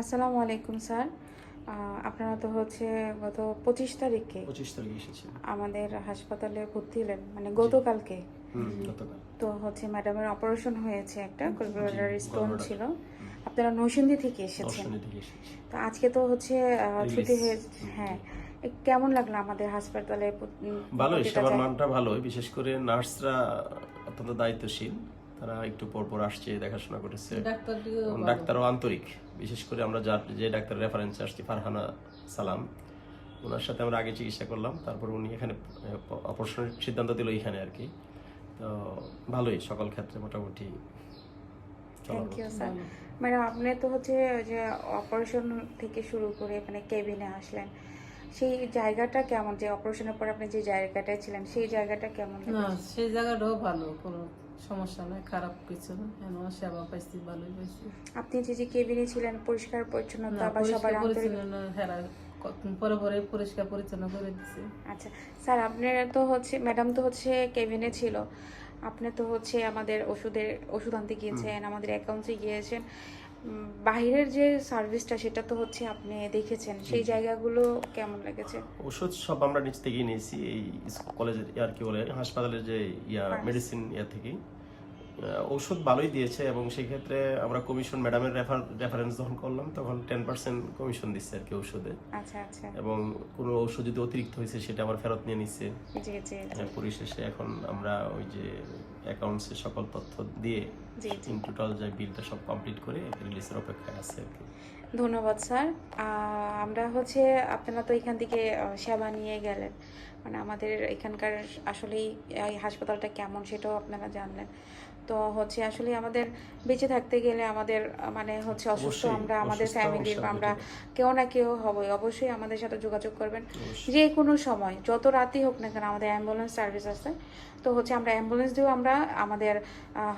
আসসালামু আলাইকুম স্যার। আপনারা তো হচ্ছে গত পঁচিশ তারিখে পঁচিশ তারিখে এসেছি আমাদের হাসপাতালে ভর্তি হলেন মানে গতকালকে। তো হচ্ছে ম্যাডামের অপারেশন হয়েছে একটা স্টোন ছিল। আপনারা নৌসিন্দি থেকে এসেছেন। তো আজকে তো হচ্ছে ছুটি. হয়ে হ্যাঁ। কেমন লাগল আমাদের হাসপাতালে ভালোই সেবার মানটা ভালোই। বিশেষ করে নার্সরা অত্যন্ত দায়িত্বশীল। তারা একটু পর পর আসছে দেখাশোনা করেছে ডাক্তারও আন্তরিক। বিশেষ করে আমরা যার যে ডাক্তার রেফারেন্সে আসছি ফারহানা সালাম ওনার সাথে আমরা আগে চিকিৎসা করলাম তারপর উনি এখানে অপারেশনের সিদ্ধান্ত দিল এখানে আর কি। তো ভালোই সকল ক্ষেত্রে মোটামুটি চলার থ্যাংক ইউ স্যার ম্যাডাম আপনি তো হচ্ছে ওই যে অপারেশন থেকে শুরু করে মানে কেবিনে আসলেন সেই জায়গাটা কেমন? যে অপারেশনের পর আপনি যে জায়গাটায় ছিলেন সেই জায়গাটা কেমন না সেই জায়গাটাও ভালো কোনো সমস্যা নয় খারাপ কিছু না। সেবা পাইছি ভালোই পাইছি। আপনি যে যে কেবিনে ছিলেন পরিষ্কার পরিচ্ছন্নতা বা সবার আন্তরিক হেরা পরে পরে পরিষ্কার পরিচ্ছন্ন করে দিছে। আচ্ছা স্যার আপনার তো হচ্ছে ম্যাডাম তো হচ্ছে কেবিনে ছিল। আপনি তো হচ্ছে আমাদের ওষুধের ওষুধ আনতে গিয়েছেন আমাদের অ্যাকাউন্টে গিয়েছেন। উম, বাইরের যে সার্ভিসটা সেটা তো হচ্ছে আপনি দেখেছেন। সেই জায়গাগুলো কেমন লেগেছে? ওষুধ সব আমরা নিচ থেকেই নিয়েছি এই কলেজের ইয়ার কি বলে হাসপাতালের যে ইয়া মেডিসিন ইয়া থেকেই। ওষুধ ভালোই দিয়েছে এবং সেই ক্ষেত্রে আমরা কমিশন ম্যাডামের রেফার রেফারেন্স যখন করলাম তখন টেন পার্সেন্ট কমিশন দিচ্ছে আর কি ওষুধে। আচ্ছা আচ্ছা। এবং কোনো ওষুধ যদি অতিরিক্ত হয়েছে সেটা আবার ফেরত নিয়ে নিচ্ছে। আহ, পরিশেষে এখন আমরা ওই যে অ্যাকাউন্টসে সকল তথ্য দিয়ে ইন টোটাল যে বিলটা সব কমপ্লিট করে রিলিজের অপেক্ষায় আছে আর কি। ধন্যবাদ স্যার। আমরা হচ্ছে আপনারা তো এখান থেকে সেবা নিয়ে গেলেন। মানে আমাদের এখানকার আসলেই এই হাসপাতালটা কেমন সেটাও আপনারা জানলেন। তো হচ্ছে আসলে আমাদের বেঁচে থাকতে গেলে আমাদের মানে হচ্ছে অসুস্থ আমরা আমাদের ফ্যামিলির আমরা কেউ না কেউ হবই। অবশ্যই আমাদের সাথে যোগাযোগ করবেন। যে কোনো সময় যত রাতই হোক না কেন আমাদের অ্যাম্বুলেন্স সার্ভিস আছে। তো হচ্ছে আমরা অ্যাম্বুলেন্স দিয়েও আমরা আমাদের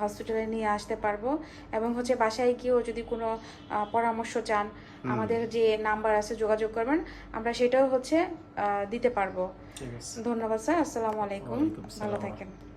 হসপিটালে নিয়ে আসতে পারব। এবং হচ্ছে বাসায় গিয়েও যদি কোনো পরামর্শ চান আমাদের যে নাম্বার আছে যোগাযোগ করবেন। আমরা সেটাও হচ্ছে দিতে পারব। ধন্যবাদ স্যার। আসসালামু আলাইকুম। ভালো থাকেন।